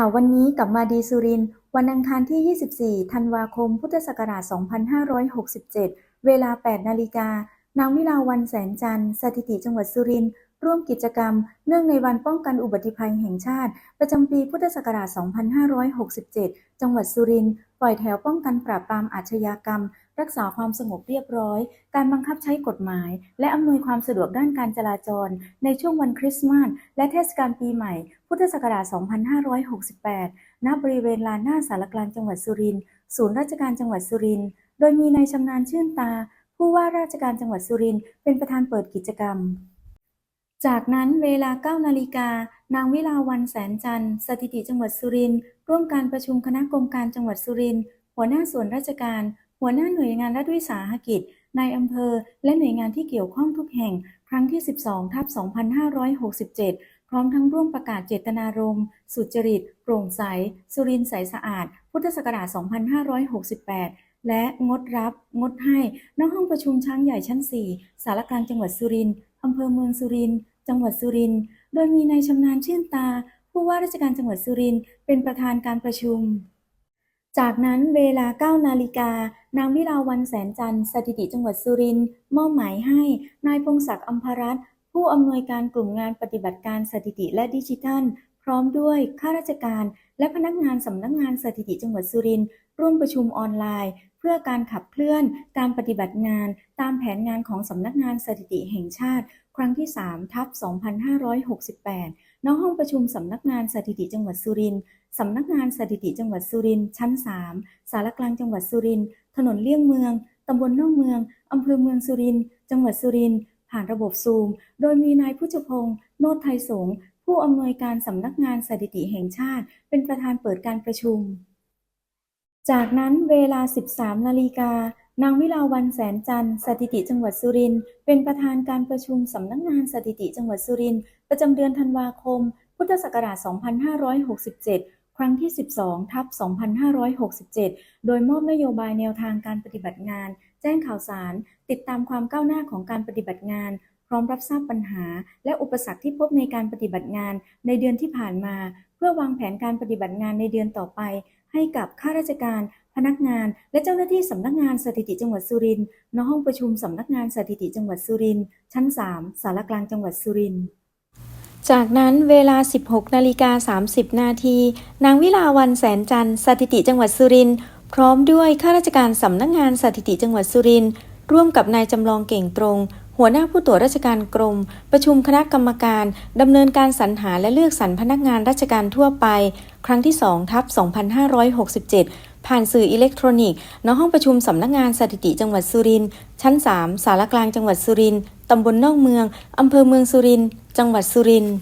ข่าววันนี้กับมาดีสุริน วันอังคารที่ 24 ธันวาคม พุทธศักราช 2567 เวลา 8 นาฬิกา นางวิลาวันแสนจันทร์สถิติจังหวัดสุรินทร์ร่วมกิจกรรม เนื่องในวันป้องกันอุบัติภัยแห่งชาติ ประจำปีพุทธศักราช 2567 จังหวัดสุรินทร์ปล่อยแถวป้องกันปราบปรามอาชญากรรม รักษาความสงบเรียบร้อย การบังคับใช้กฎหมาย และอำนวยความสะดวกด้านการจราจร ในช่วงวันคริสต์มาสและเทศกาลปีใหม่ พุทธศักราช 2568 ณ บริเวณลานหน้าสารกลางจังหวัดสุรินทร์ ศูนย์ราชการจังหวัดสุรินทร์ โดยมีนายชำนาญชื่นตา ผู้ว่าราชการจังหวัดสุรินทร์ เป็นประธานเปิดกิจกรรมจากนั้นเวลา 9 นาฬิกา นางวิลาวันแสนจันทร์ สถิติจังหวัดสุรินทร์ ร่วมการประชุมคณะกรมการจังหวัดสุรินทร์ หัวหน้าส่วนราชการ หัวหน้าหน่วยงานรัฐวิสาหกิจนายอำเภอ และหน่วยงานที่เกี่ยวข้องทุกแห่ง ครั้งที่ 12ทับ2567 พร้อมทั้งร่วมประกาศเจตนารมณ์ สุจริต โปร่งใส สุรินใสสะอาด พุทธศักราช 2568 และงดรับ งดให้ณห้องประชุมช้างใหญ่ชั้น 4 สารกลางจังหวัดสุรินทร์อำเภอเมืองสุรินทร์จังหวัดสุรินทร์โดยมีนายชำนาญชื่นตา ผู้ว่าราชการจังหวัดสุรินทร์เป็นประธานการประชุม จากนั้นเวลา 9 นาฬิกา นางวิลาวันแสนจันทร์สถิติจังหวัดสุรินทร์มอบหมายให้ นายพงศักดิ์อัมพรัตน์ผู้อำนวยการกลุ่มงานปฏิบัติการสถิติและดิจิทัล พร้อมด้วยข้าราชการ และพนักงานสำนักงานสถิติจังหวัดสุรินทร์ร่วมประชุมออนไลน์ เพื่อการขับเคลื่อนการปฏิบัติงาน ตามแผนงานของสำนักงานสถิติแห่งชาติ ครั้งที่3ทับ2568 ณห้องประชุมสำนักงานสถิติจังหวัดสุรินทร์สำนักงานสถิติจังหวัดสุรินทร์ชั้น 3 สารกลางจังหวัดสุรินทร์ถนนเลี่ยงเมือง ตำบลนอกเมือง อำเภอเมืองสุรินทร์จังหวัดสุรินทร์ผ่านระบบซูม โดยมีนายพุชพงษ์โนตไทยสงฆ์ผู้อำนวยการสำนักงานสถิติแห่งชาติ เป็นประธานเปิดการประชุม จากนั้นเวลา 13 นาฬิกา นางวิลาวันแสนจันทร์สถิติจังหวัดสุรินทร์เป็นประธานการประชุมสำนักงานสถิติจังหวัดสุรินทร์ประจำเดือนธันวาคม พุทธศักราช 2567 ครั้งที่ 12 ทับ 2567 โดยมอบนโยบายแนวทางการปฏิบัติงาน แจ้งข่าวสาร ติดตามความก้าวหน้าของการปฏิบัติงาน พร้อมรับทราบปัญหา และอุปสรรคที่พบในการปฏิบัติงานในเดือนที่ผ่านมา เพื่อวางแผนการปฏิบัติงานในเดือนต่อไป ให้กับข้าราชการ พนักงาน และเจ้าหน้าที่สำนักงานสถิติจังหวัดสุรินทร์ณห้องประชุมสำนักงานสถิติจังหวัดสุรินทร์ชั้น 3 สารกลางจังหวัดสุรินทร์จากนั้นเวลา 16นาฬิกา30 นาที นางวิลาวันแสนจันทร์สถิติจังหวัดสุรินทร์พร้อมด้วยข้าราชการสำนักงานสถิติจังหวัดสุรินทร์ร่วมกับนายจำลองเก่งตรง หัวหน้าผู้ตรวจราชการกรม ประชุมคณะกรรมการดำเนินการสรรหาและเลือกสรรพนักงานราชการทั่วไป ครั้งที่2ทับ2567 ผ่านสื่ออิเล็กทรอนิกส์ณห้องประชุมสำนักงานสถิติจังหวัดสุรินทร์ชั้น 3 สารกลางจังหวัดสุรินทร์ตำบลนอกเมืองอำเภอเมืองสุรินทร์จังหวัดสุรินทร์